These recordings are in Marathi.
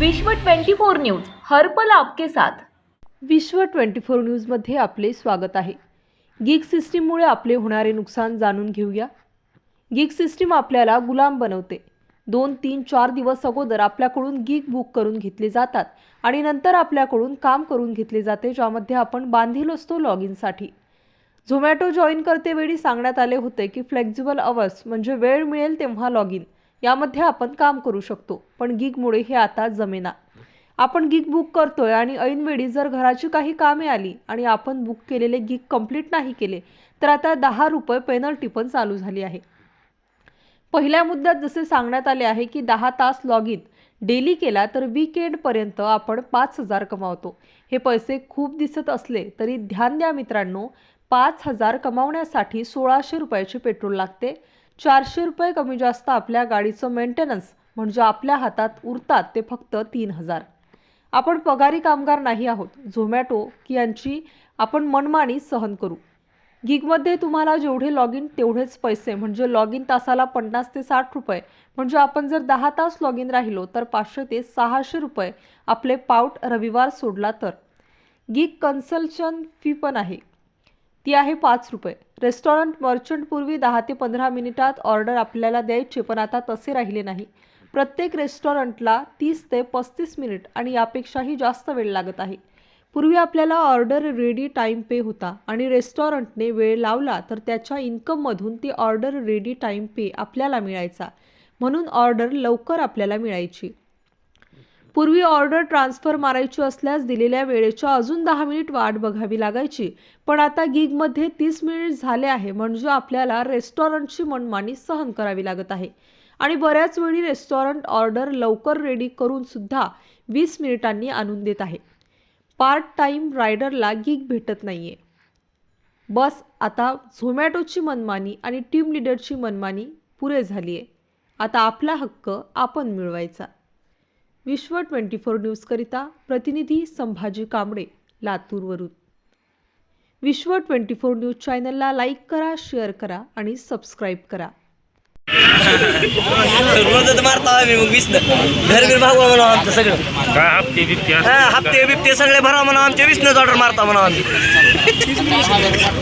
विश्व 24 न्यूज हर्पल आपके साथ. विश्व ट्वेंटी फोर न्यूजमध्ये आपले स्वागत आहे. गिग सिस्टीममुळे आपले होणारे नुकसान जाणून घेऊया. गिग सिस्टीम आपल्याला गुलाम बनवते. दोन तीन चार दिवस अगोदर आपल्याकडून गिग बुक करून घेतले जातात आणि नंतर आपल्याकडून काम करून घेतले जाते ज्यामध्ये आपण बांधील असतो लॉग इनसाठी झोमॅटो जॉईन करतेवेळी सांगण्यात आले होते की फ्लेक्झिबल अवर्स म्हणजे वेळ मिळेल तेव्हा लॉग इन यामध्ये आपण काम करू शकतो. पण गिगमुळे हे आता जमेना. आपण गिग बुक करतोय आणि ऐनवेळी जर घराची काही कामे आली आणि आपण बुक केलेले गिग कंप्लीट नाही केले तर आता दहा रुपये पेनल्टी पण चालू झाली आहे. पहिल्या मुद्द्यात जसे सांगण्यात आले आहे की दहा तास लॉग इन डेली केला तर वीकेंडपर्यंत आपण पाच हजार कमावतो. हे पैसे खूप दिसत असले तरी ध्यान द्या मित्रांनो पाच हजार कमावण्यासाठी सोळाशे रुपयाचे पेट्रोल लागते. चारशे रुपये कमी जास्त आपल्या गाडीचं मेंटेनन्स म्हणजे आपल्या हातात उरतात ते फक्त तीन हजार. आपण पगारी कामगार नाही आहोत. झोमॅटो की यांची आपण मनमानी सहन करू. गिगमध्ये तुम्हाला जेवढे लॉग इन तेवढेच पैसे म्हणजे लॉग इन तासाला पन्नास ते साठ रुपये. म्हणजे आपण जर दहा तास लॉग इन राहिलो तर पाचशे ते सहाशे रुपये आपले पाऊट रविवार सोडला तर. गिग कन्सल्शन फी पण आहे. ती आहे पाच रुपये. रेस्टॉरंट मर्चंटपूर्वी दहा ते पंधरा मिनिटात ऑर्डर आपल्याला द्यायची पण आता तसे राहिले नाही. प्रत्येक रेस्टॉरंटला तीस ते पस्तीस मिनिट आणि यापेक्षाही जास्त वेळ लागत आहे. पूर्वी आपल्याला ऑर्डर रेडी टाईम पे होता आणि रेस्टॉरंटने वेळ लावला तर त्याच्या इन्कममधून ती ऑर्डर रेडी टाईम पे आपल्याला मिळायचा. म्हणून ऑर्डर लवकर आपल्याला मिळायची. पूर्वी ऑर्डर ट्रान्सफर मारायची असल्यास दिलेल्या वेळेच्या अजून दहा मिनिट वाट बघावी लागायची. पण आता गिगमध्ये तीस मिनिट झाले आहे म्हणजे आपल्याला रेस्टॉरंटची मनमानी सहन करावी लागत आहे. आणि बऱ्याच वेळी रेस्टॉरंट ऑर्डर लवकर रेडी करून सुद्धा वीस मिनिटांनी आणून देत आहे. पार्ट टाइम रायडरला गिग भेटत नाहीये. बस आता झोमॅटोची मनमानी आणि टीम लिडरची मनमानी पुरे झाली आहे आता आपला हक्क आपण मिळवायचा. विश्व ट्वेंटी फोर न्यूजकरिता प्रतिनिधी संभाजी कांबळे लातूरवरून. विश्व ट्वेंटी फोर न्यूज चॅनलला लाईक करा शेअर करा आणि सबस्क्राईब करा. रोजच मारतो आम्ही मग वीस घर भागवा म्हणा आमचं सगळं. काय हप्ते बिप्ते हा हप्ते बिप्ते सगळे भरा म्हणा आमच्या वीसनंच ऑर्डर मारता म्हणा आम्ही.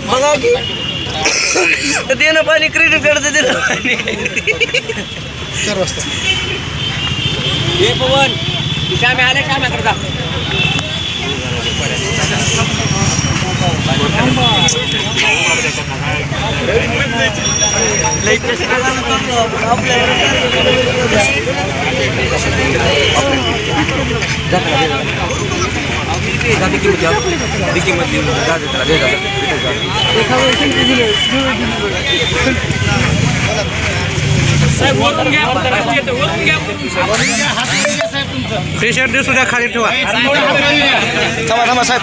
बघा की. ते देणं पाणी क्रेडिट कार्डचं देणं पाणी. हे पवन कामे आले कामे करता आपण. टी शर्ट दे सुद्धा खाली ठेवा. थांबा थांबा साहेब.